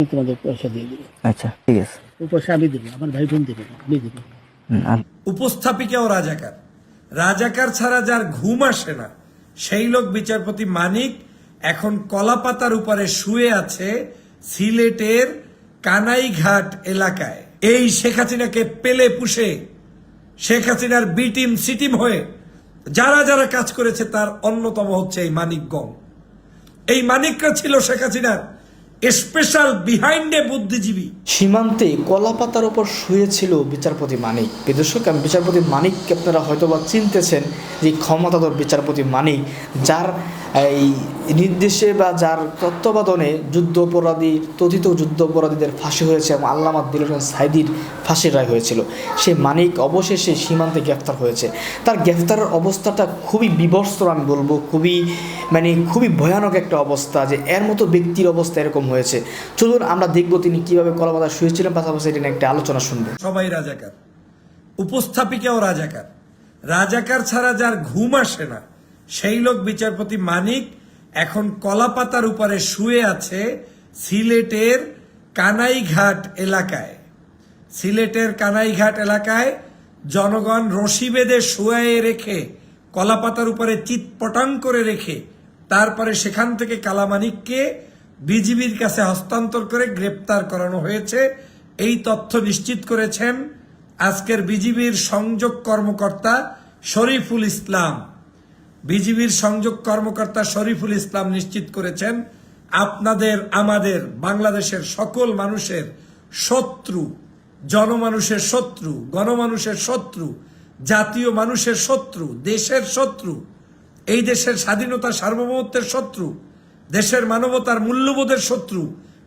তোমাদের পয়সা দিয়ে দেবো আচ্ছা ঠিক আছে। ও পয়সা আমি দেবো আমার ভাই বোন দেবে আমি দেবো। উপস্থাপিকাও রাজাকার। রাজাকার ছাড়া যার ঘুম আসে না সেই লোক বিচারপতি মানিক এখন কলাপাতার উপরে শুয়ে আছে সিলেটের কানাইঘাট এলাকায়। এই শেখ হাসিনাকে পেলে পুষে শেখ হাসিনার বি টিম সি টিম হয়ে যারা যারা কাজ করেছে তার অন্যতম হচ্ছে এই মানিকগঞ্জ এই মানিকরা ছিল শেখ হাসিনার স্পেশাল বিহাইন্ডে বুদ্ধিজীবী। সীমান্তে কলাপাতার ওপর শুয়েছিল বিচারপতি মানিক। বিদর্শক আমি বিচারপতি মানিককে আপনারা হয়তোবা চিনতেছেন যে ক্ষমতাধর বিচারপতি মানিক, যার এই নির্দেশে বা যার তত্ত্বাবধানে যুদ্ধ অপরাধী তথিত যুদ্ধ অপরাধীদের ফাঁসি হয়েছে এবং আল্লামা দিল সাইদির ফাঁসির রায় হয়েছিল। সে মানিক অবশেষে সীমান্তে গ্রেফতার হয়েছে। তার গ্রেফতারের অবস্থাটা খুবই বিবস্ত্র আমি বলব, খুবই মানে খুবই ভয়ানক একটা অবস্থা যে এর মতো ব্যক্তির অবস্থা এরকম হয়েছে। চলুন আমরা দেখব তিনি কীভাবে কলাপাতা শুয়েছিলেন, পাশাপাশি এটা একটা আলোচনা শুনব। সবাই রাজাকার। উপস্থাপিকাও রাজাকার। রাজাকার ছাড়া যার ঘুম আসে না, সেই লোক বিচারপতি মানিক এখন কলাপাতার উপরে শুয়ে আছে সিলেটের কানাইঘাট এলাকায়। সিলেটের কানাইঘাট এলাকায় জনগণ রশি বেঁধে শুয়ে রেখে, কলাপাতার উপরে চিৎপটাং করে রেখে, তারপরে সেখান থেকে কালামানিককে বিজিবির কাছে হস্তান্তর করে গ্রেপ্তার করানো হয়েছে। এই তথ্য নিশ্চিত করেছেন আজকের বিজিবির সংযোগ কর্মকর্তা শরীফুল ইসলাম। বিজিবির সংযোগ কর্মকর্তা শরীফুল ইসলাম নিশ্চিত করেছেন, আপনাদের, আমাদের, বাংলাদেশের সকল মানুষের শত্রু, জনমানুষের শত্রু, গণমানুষের শত্রু, জাতীয় মানুষের শত্রু, দেশের শত্রু, এই দেশের স্বাধীনতা সার্বভৌমত্বের শত্রু দেশের মানবতার মূল্যবোধের শত্রু,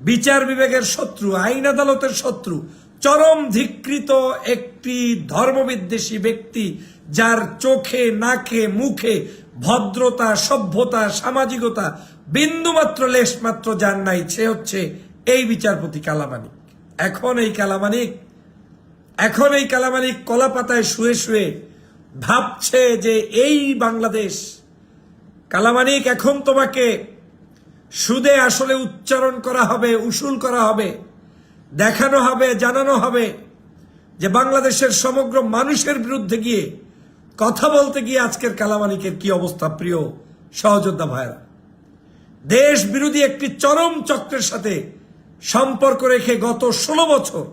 বিচার বিভাগের শত্রু, আইন আদালতের শত্রু, চরম ধিকৃত একটি ধর্মবিদ্বেষী ব্যক্তি যার চোখে, নাকে, মুখে ভদ্রতা, সভ্যতা, সামাজিকতা বিন্দুমাত্র লেশমাত্র যার নাই, সে হচ্ছে এই বিচারপতি কালামানিক। এখন এই কালামানিক, এখন এই কালামানিক কলাপাতায় শুয়ে শুয়ে ভাবছে যে এই বাংলাদেশ, কালামানিক এখন তোমাকে সুদে আসলে উচ্চারণ করা হবে, উসুল করা হবে, দেখানো হবে, জানানো হবে যে বাংলাদেশের সমগ্র মানুষের বিরুদ্ধে গিয়ে কথা বলতে গিয়ে আজকের কালামানিকের কি অবস্থা প্রিয় সহযোদ্ধা ভাইরা দেশ বিরোধী একটি চরম চক্রের সাথে সম্পর্ক রেখে গত ষোলো বছর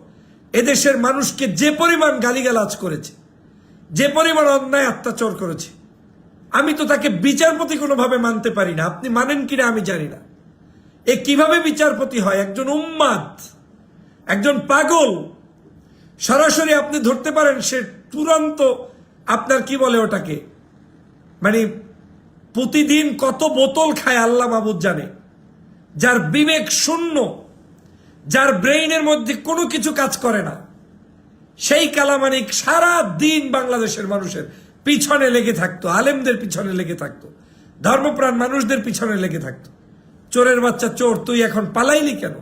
এদেশের মানুষকে যে পরিমাণ গালিগালাজ করেছে, যে পরিমাণ অন্যায় অত্যাচার করেছে, আমি তো তাকে বিচারপতি কোনোভাবে মানতে পারি না। আপনি মানেন কিনা আমি জানি না। এ কীভাবে বিচারপতি হয়? একজন উম্মাদ, একজন পাগল। সরাসরি আপনি ধরতে পারেন, সে তুরন্ত আপনার কি বলে ওটাকে? মানে প্রতিদিন কত বোতল খায় আল্লাহ মাহবুদ জানে। যার বিবেক শূন্য, যার ব্রেইনের মধ্যে কোনো কিছু কাজ করে না। সেই কালামানিক সারা দিন বাংলাদেশের মানুষের পিছনে লেগে থাকতো, আলেমদের পিছনে লেগে থাকতো, ধর্মপ্রাণ মানুষদের পিছনে লেগে থাকতো। চোরের বাচ্চা চোর, তুই এখন পালাইলি কেন?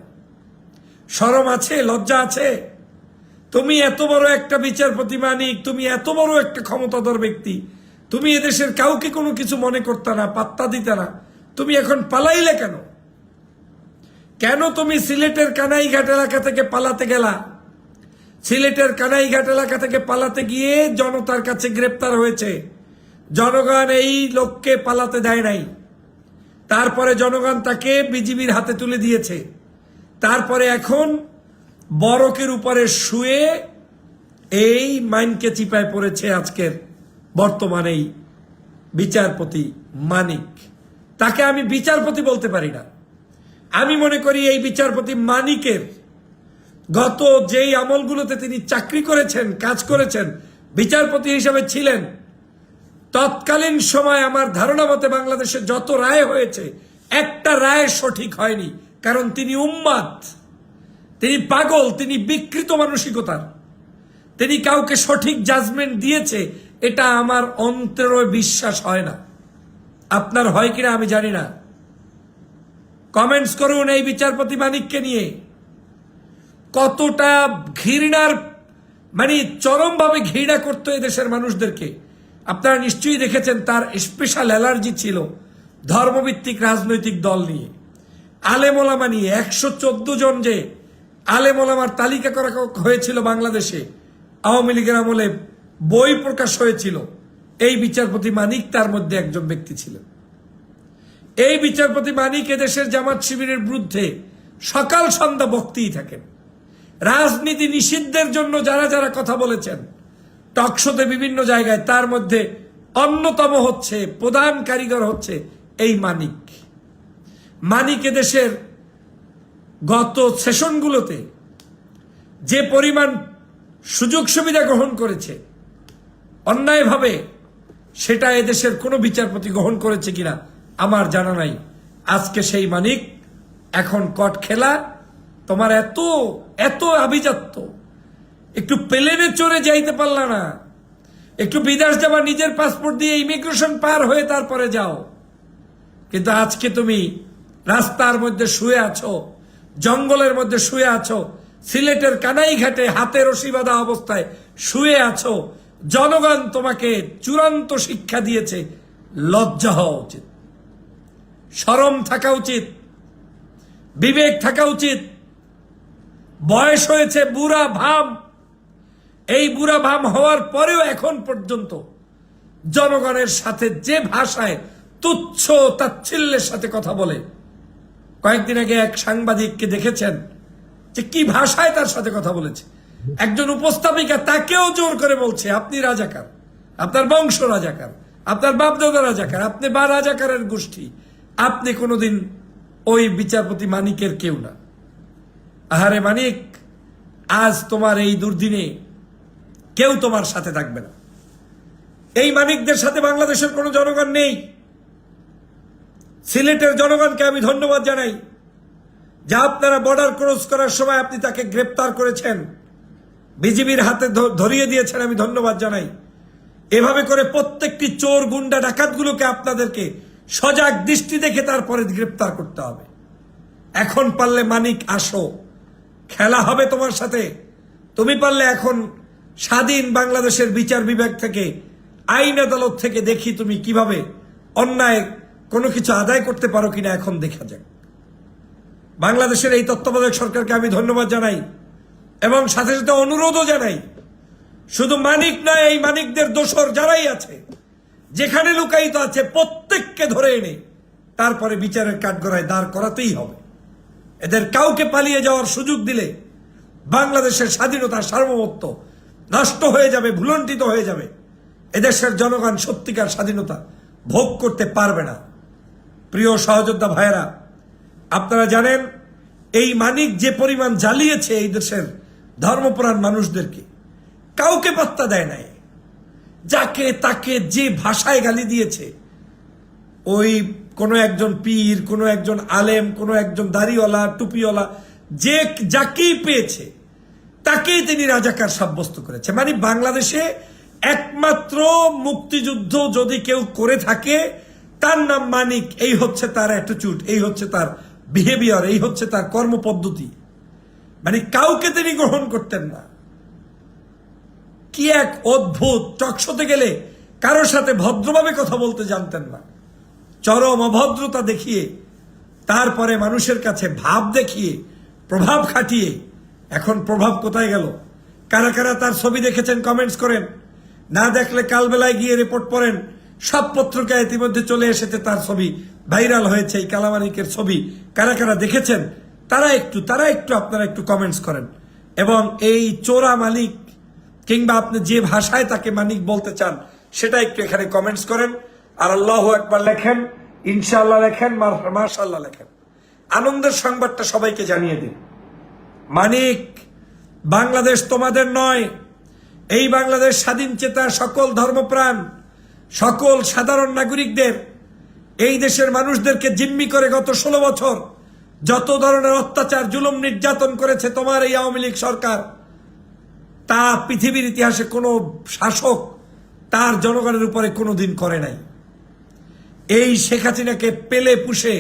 সরম আছে, লজ্জা আছে? তুমি এত বড় একটা বিচারপতি মানিক তুমি এত বড় একটা ক্ষমতাধর ব্যক্তি, তুমি এদেশের কাউকে কোনো কিছু মনে করতে না, পাত্তা দিতে না, তুমি এখন পালাইলে কেন? কেন তুমি সিলেটের কানাইঘাট এলাকা থেকে পালাতে গেলা? সিলেটের কানাইঘাট এলাকা থেকে পালাতে গিয়ে জনতার কাছে গ্রেপ্তার হয়েছে। জনগণ এই লোককে পালাতে দেয় নাই। তারপরে জনগণ তাকে বিজিবির হাতে তুলে দিয়েছে। তারপরে এখন বরকের উপরে শুয়ে এই মাইনকে চিপায় পড়েছে আজকের বর্তমানে এই বিচারপতি মানিক। তাকে আমি বিচারপতি বলতে পারি না। আমি মনে করি এই বিচারপতি মানিকের গত যেই আমলগুলোতে তিনি চাকরি করেছেন, কাজ করেছেন, বিচারপতি হিসাবে ছিলেন তৎকালীন সময় আমার ধারণা মতে বাংলাদেশে যত রায় হয়েছে, একটা রায় সঠিক হয়নি। কারণ তিনি উম্মাদ। তিনি পাগল, তিনি বিকৃত মানসিকতার। তিনি কাউকে সঠিক জাজমেন্ট দিয়েছে, এটা আমার অন্তরে বিশ্বাস হয় না। আপনার হয় কিনা আমি জানি না। কমেন্টস করুন এই বিচারপতি মানিককে নিয়ে। কতটা ঘৃণার মানে চরমভাবে ঘৃণা করতো এদেশের মানুষদেরকে। আপনারা নিশ্চয়ই দেখেছেন তার স্পেশাল অ্যালার্জি ছিল ধর্মভিত্তিক রাজনৈতিক দল নিয়ে। আলেমোলামা নিয়ে একশো চোদ্দ জন যে আলেমোলামার তালিকা করা হয়েছিল বাংলাদেশে, আওয়ামী লীগের আমলে বই প্রকাশ হয়েছিল। এই বিচারপতি মানিক তার মধ্যে একজন ব্যক্তি ছিলেন। এই বিচারপতি মানিক এদেশের জামাত শিবিরের বিরুদ্ধে সকাল সন্ধ্যা বক্তেই থাকেন। রাজনীতি নিষিদ্ধের জন্য যারা যারা কথা বলেছেন টকশোতে বিভিন্ন জায়গায় তার মধ্যে অন্যতম হচ্ছে, প্রধান কারিগর হচ্ছে এই মানিক। মানিক দেশের গত সেশনগুলোতে যে পরিমাণ সুযোগ সুবিধা গ্রহণ করেছে, অন্যায়ভাবে সেটা এদেশের কোনো বিচারপতি গ্রহণ করেছে কিনা আমার জানা নাই। আজকে সেই মানিক এখন কট খেলা, তোমার এত এত আভিজাত্য একটু প্লেনে চড়ে যাইতে পারলা না। একটু বিদেশ যাবা নিজের পাসপোর্ট দিয়ে ইমিগ্রেশন পার হয়ে তারপরে যাও। কিন্তু আজকে তুমি রাস্তার মধ্যে শুয়ে আছো, জঙ্গলের মধ্যে শুয়ে আছো, সিলেটের কানাই ঘাটে হাতে রশি অবস্থায় শুয়ে আছো, জনগণ তোমাকে চূড়ান্ত শিক্ষা দিয়েছে, লজ্জা হওয়া উচিত। সরম থাকা উচিত। বিবেক থাকা উচিত। বয়স হয়েছে বুড়া, ভাম এই বুড়া ভাম হওয়ার পরেও এখন পর্যন্ত জনগণের সাথে যে ভাষায় তুচ্ছ তাচ্ছিল্যের সাথে কথা বলে। কয়েকদিন আগে এক সাংবাদিককে দেখেছেন যে কি ভাষায় তার সাথে কথা বলেছে। একজন উপস্থাপিকা তাকেও জোর করে বলছে, আপনি রাজাকার, আপনার বংশ রাজাকার, আপনার বাপদাদা রাজাকার, আপনি বা রাজাকারের গোষ্ঠী, আপনি কোনোদিন ওই বিচারপতি মানিকের কেউ না। আহারে মানিক, আজ তোমার এই দুর্দিনে কেউ তোমার সাথে থাকবে না। এই মানিকদের সাথে বাংলাদেশের কোনো জনগণ নেই। সিলেটের জনগণকে আমি ধন্যবাদ জানাই যা আপনারা বর্ডার ক্রস করার সময় আপনি তাকে গ্রেপ্তার করেছেন। বিজিবির হাতে ধরিয়ে দিয়েছেন আমি ধন্যবাদ জানাই। এভাবে করে প্রত্যেকটি চোর, গুন্ডা, ডাকাতগুলোকে আপনাদেরকে সজাগ দৃষ্টি দেখে তারপরে গ্রেপ্তার করতে হবে। এখন পারলে মানিক, আসো। খেলা হবে তোমার সাথে। তুমি পারলে এখন স্বাধীন বাংলাদেশের বিচার বিভাগ থেকে, আইন আদালত থেকে দেখি তুমি কীভাবে অন্যায় কোনো কিছু আদায় করতে পারো কিনা এখন দেখা যাক। বাংলাদেশের এই তত্ত্বাবধায়ক সরকারকে আমি ধন্যবাদ জানাই এবং সাথে সাথে অনুরোধও জানাই, শুধু মানিক নয় এই মানিকদের দোষর যারাই আছে, যেখানে লুকায়িত আছে প্রত্যেককে ধরে এনে তারপরে বিচারের কাঠগড়ায় দাঁড় করাতেই হবে। এদের কাউকে পালিয়ে যাওয়ার সুযোগ দিলে বাংলাদেশের স্বাধীনতা সার্বভৌমত্ব নষ্ট হয়ে যাবে ভুলন্টিত হয়ে যাবে। এদেশের জনগণ সত্যিকার স্বাধীনতা ভোগ করতে পারবে না। প্রিয় সহযোদ্ধা ভাইয়েরা, আপনারা জানেন, এই মানিক যে পরিমাণ জ্বালিয়েছে এই দেশের ধর্মপ্রাণ মানুষদেরকে, কাউকে পাত্তা দেয় নাই। যাকে তাকে যে ভাষায় গালি দিয়েছে, ওই কোনো একজন পীর, কোনো একজন আলেম, কোনো একজন দাড়িওয়ালা, টুপিওয়ালা, যে, যাকেই পেয়েছে তাকেই তিনি রাজাকার সাব্যস্ত করেছে। মানে বাংলাদেশে একমাত্র মুক্তিযুদ্ধ যদি কেউ করে থাকে, তার নাম মানিক, এই হচ্ছে তার অ্যাটিটিউড এই হচ্ছে তার বিহেভিয়ার এই হচ্ছে তার কর্মপদ্ধতি। মানে কাউকে তিনি গ্রহণ করতেন না। কি এক অদ্ভুত, টকশোতে গেলে কারোর সাথে ভদ্রভাবে কথা বলতে জানতেন না। চরম অভদ্রতা দেখিয়ে, তারপরে মানুষের কাছে ভাব দেখিয়ে, প্রভাব খাটিয়ে এখন প্রভাব কোথায় গেল? কারা কারা তার ছবি দেখেছেন কমেন্টস করেন? না দেখলে কালবেলায় গিয়ে রিপোর্ট পড়েন, সব পত্রিকায় ইতিমধ্যে চলে এসেছে তার ছবি ভাইরাল হয়েছে এই কালামানিকের ছবি। কারা কারা দেখেছেন? তারা একটু তারা একটু, আপনারা একটু কমেন্টস করেন। এবং এই চোরা মালিক, কিংবা আপনি যে ভাষায় তাকে মানিক বলতে চান, সেটা একটু এখানে কমেন্টস করেন। আর আল্লাহ একবার লেখেন, ইনশাআল্লাহ লেখেন, মার- মার্শাল্লাহ লেখেন। আনন্দের সংবাদটা সবাইকে জানিয়ে দিন। মানিক, বাংলাদেশ তোমাদের নয়। এই বাংলাদেশ স্বাধীন চেতা সকল ধর্মপ্রাণ, সকল সাধারণ নাগরিকদের, এই দেশের মানুষদেরকে জিম্মি করে গত ষোলো বছর যত ধরনের অত্যাচার, জুলুম, নির্যাতন করেছে তোমার এই আওয়ামী লীগ সরকার, তা পৃথিবীর ইতিহাসে কোনো শাসক তার জনগণের উপরে কোনো দিন করে নাই। এই শেখ হাসিনাকে পেলে পুষে,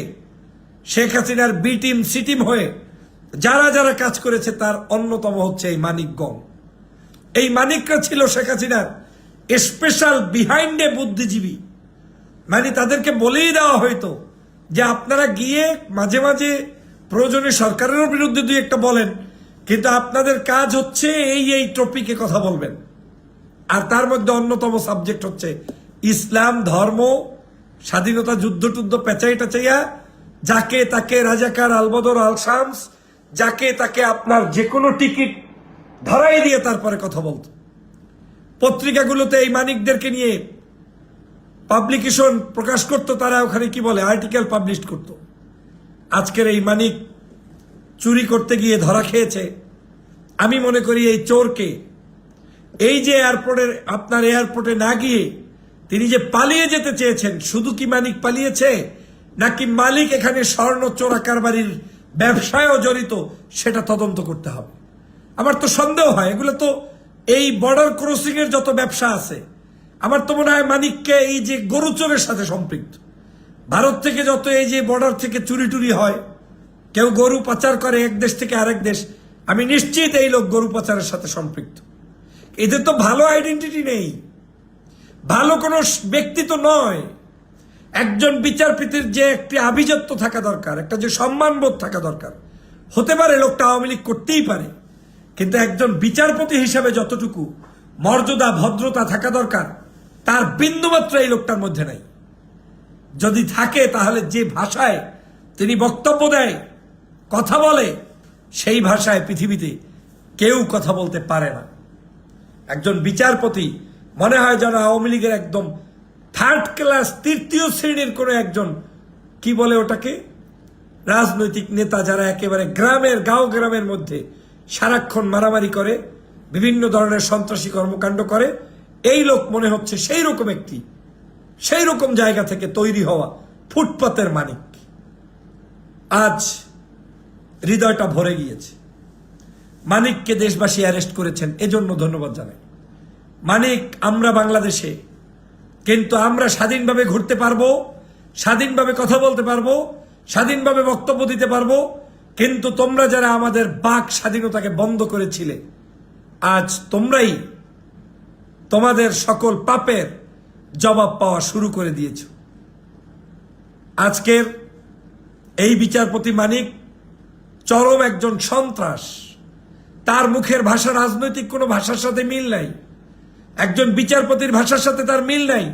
শেখ হাসিনার বি টিম, সি টিম হয়ে যারা যারা কাজ করেছে তার অন্যতম হচ্ছে এই মানিকগণ এই মানিকরা ছিল শেখ হাসিনার স্পেশাল বিহাইন্ডে বুদ্ধিজীবী। মানে তাদেরকে বলেই দেওয়া হয়তো যে আপনারা গিয়ে মাঝে মাঝে প্রয়োজনে সরকারেরও বিরুদ্ধে দুই একটা বলেন, কিন্তু আপনাদের কাজ হচ্ছে এই এই টপিকে কথা বলবেন। আর তার মধ্যে অন্যতম সাবজেক্ট হচ্ছে ইসলাম, ধর্ম, স্বাধীনতা যুদ্ধ টুদ্ধ পেঁচাই টেচাইয়া যাকে তাকে রাজাকার আলবদর আল শামস যাকে তাকে আপনার যে কোনো টিকিট ধরাই দিয়ে তারপরে কথা বলতো। পত্রিকাগুলোতে এই মানিকদেরকে নিয়ে পাবলিকেশন প্রকাশ করতো, তারা ওখানে কি বলে আর্টিকেল পাবলিশ করত। আজকের এই মানিক চুরি করতে গিয়ে ধরা খেয়েছে। আমি মনে করি এই চোরকে এই যে এয়ারপোর্টের আপনার এয়ারপোর্টে না গিয়ে তিনি যে পালিয়ে যেতে চেয়েছেন, শুধু কি মানিক পালিয়েছে, নাকি মালিক এখানে স্বর্ণ চোরা কারবারির ব্যবসায়ও জড়িত, সেটা তদন্ত করতে হবে। আমার তো সন্দেহ হয়, এগুলো তো এই বর্ডার ক্রসিং এর যত ব্যবসা আছে, আমার তো মনে হয় মানিককে এই যে গরু চোরের সাথে সম্পৃক্ত। ভারত থেকে যত এই যে বর্ডার থেকে চুরি টুরি হয়, কেউ গরু পাচার করে এক দেশ থেকে আরেক দেশ, আমি নিশ্চিত এই লোক গরু পাচারের সাথে সম্পৃক্ত। এদের তো ভালো আইডেন্টিটি নেই। ভালো কোনো ব্যক্তি তো নয়। একজন বিচারপতির যে একটি আভিজাত্য থাকা দরকার, একটা যে সম্মানবোধ থাকা দরকার, হতে পারে লোকটা আওয়ামী লীগ করতেই পারে, কিন্তু একজন বিচারপতি হিসাবে যতটুকু মর্যাদা, ভদ্রতা থাকা দরকার, তার বিন্দুমাত্র এই লোকটার মধ্যে নাই। যদি থাকে, তাহলে যে ভাষায় তিনি বক্তব্য দেয়, কথা বলে, সেই ভাষায় পৃথিবীতে কেউ কথা বলতে পারে না। একজন বিচারপতি মনে হয় যেন আওয়ামী লীগের একদম থার্ড ক্লাস, তৃতীয় শ্রেণির কোনো একজন, কি বলে ওটাকে? রাজনৈতিক নেতা যারা একেবারে গ্রামের, গাঁও গ্রামের মধ্যে সারাক্ষণ মারামারি করে, বিভিন্ন ধরনের সন্ত্রাসী কর্মকাণ্ড করে, এই লোক মনে হচ্ছে সেই রকম একটি সেই রকম জায়গা থেকে তৈরি হওয়া ফুটপাতের মানিক আজ হৃদয়টা ভরে গিয়েছে। মানিককে দেশবাসী অ্যারেস্ট করেছেন, এজন্য ধন্যবাদ জানাই। মানিক, আমরা বাংলাদেশে কিন্তু আমরা স্বাধীনভাবে ঘুরতে পারব, স্বাধীনভাবে কথা বলতে পারব, স্বাধীনভাবে বক্তব্য দিতে পারব, কিন্তু তোমরা যারা আমাদের বাক স্বাধীনতাকে বন্ধ করেছিলে, আজ তোমরাই তোমাদের সকল পাপের জবাব পাওয়া শুরু করে দিয়েছ। আজকের এই বিচারপতি মানিক চরম একজন সন্ত্রাস। তার মুখের ভাষা রাজনৈতিক কোনো ভাষার সাথে মিল নাই। একজন বিচারপতির ভাষার সাথে তার মিল নাই।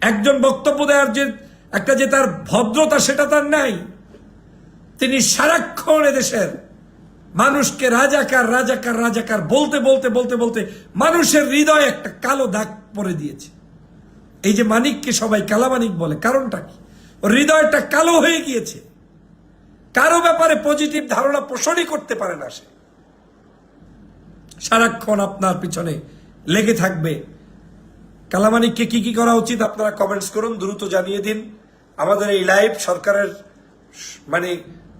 একজন বক্তব্য দেওয়ার যে একটা যে তার ভদ্রতা, সেটা তার নাই। তিনি সারাক্ষণ এদেশের মানুষকে রাজাকার রাজাকার রাজাকার বলতে বলতে বলতে বলতে মানুষের হৃদয়ে একটা কালো দাগ পরে দিয়েছে। এই যে মানিককে সবাই কালামানিক বলে, কারণটা কি? হৃদয়টা কালো হয়ে গিয়েছে। কারও ব্যাপারে পজিটিভ ধারণা পোষণই করতে পারে না সে। সারাক্ষণ আপনার পিছনে লেগে থাকবে। কালামানিককে কি কি করা উচিত আপনারা কমেন্টস করুন, দ্রুত জানিয়ে দিন। আমাদের এই লাইভ সরকারের মানে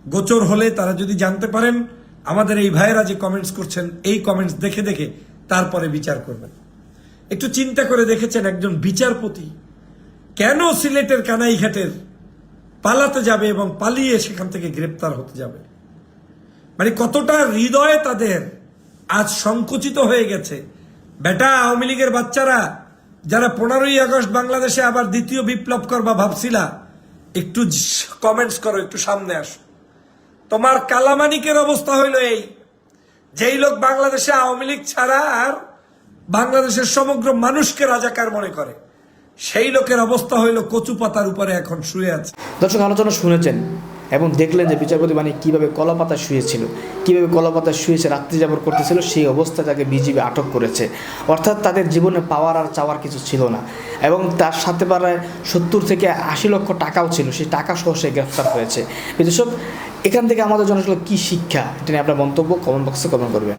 গোচর হলে তারা যদি জানতে পারেন, আমাদের এই ভাইয়েরা যে কমেন্টস করছেন, এই কমেন্টস দেখে দেখে তারপরে বিচার করবেন। একটু চিন্তা করে দেখেছেন একজন বিচারপতি কেন সিলেটের কানাইঘাটের পালাতে যাবে এবং পালিয়ে সেখান থেকে গ্রেপ্তার হতে যাবে? মানে কতটা হৃদয়ে তাদের আজ সংকুচিত হয়ে গেছে। বেটা, আওয়ামী লীগের বাচ্চারা, যারা পনেরোই আগস্ট বাংলাদেশে আবার দ্বিতীয় বিপ্লব করবা ভাবছিলা, একটু কমেন্টস করো, একটু সামনে আসো। তোমার কালামানিকের অবস্থা হইল এই, যেই লোক বাংলাদেশে আওয়ামী লীগ ছাড়া আর বাংলাদেশের সমগ্র মানুষকে রাজাকার মনে করে, সেই লোকের অবস্থা হইল কচু পাতার উপরে এখন শুয়ে আছে। দর্শক, আলোচনা শুনেছেন। এবং দেখলেন যে বিচারপতি মানে কীভাবে কলাপাতা শুয়েছিল, কীভাবে কলাপাতা শুয়েছে, রাত্রি যাপন করতেছিল, সেই অবস্থায় তাকে বিজিবি আটক করেছে। অর্থাৎ তাদের জীবনে পাওয়ার আর চাওয়ার কিছু ছিল না। এবং তার সাথে প্রায় সত্তর থেকে আশি লক্ষ টাকাও ছিল, সেই টাকা সহ সে গ্রেফতার হয়েছে। বিদেশক, এখান থেকে আমাদের জন্য আসলে কী শিক্ষা? এটা নিয়ে আপনার মন্তব্য কমেন্ট বক্সে কমেন্ট করবেন।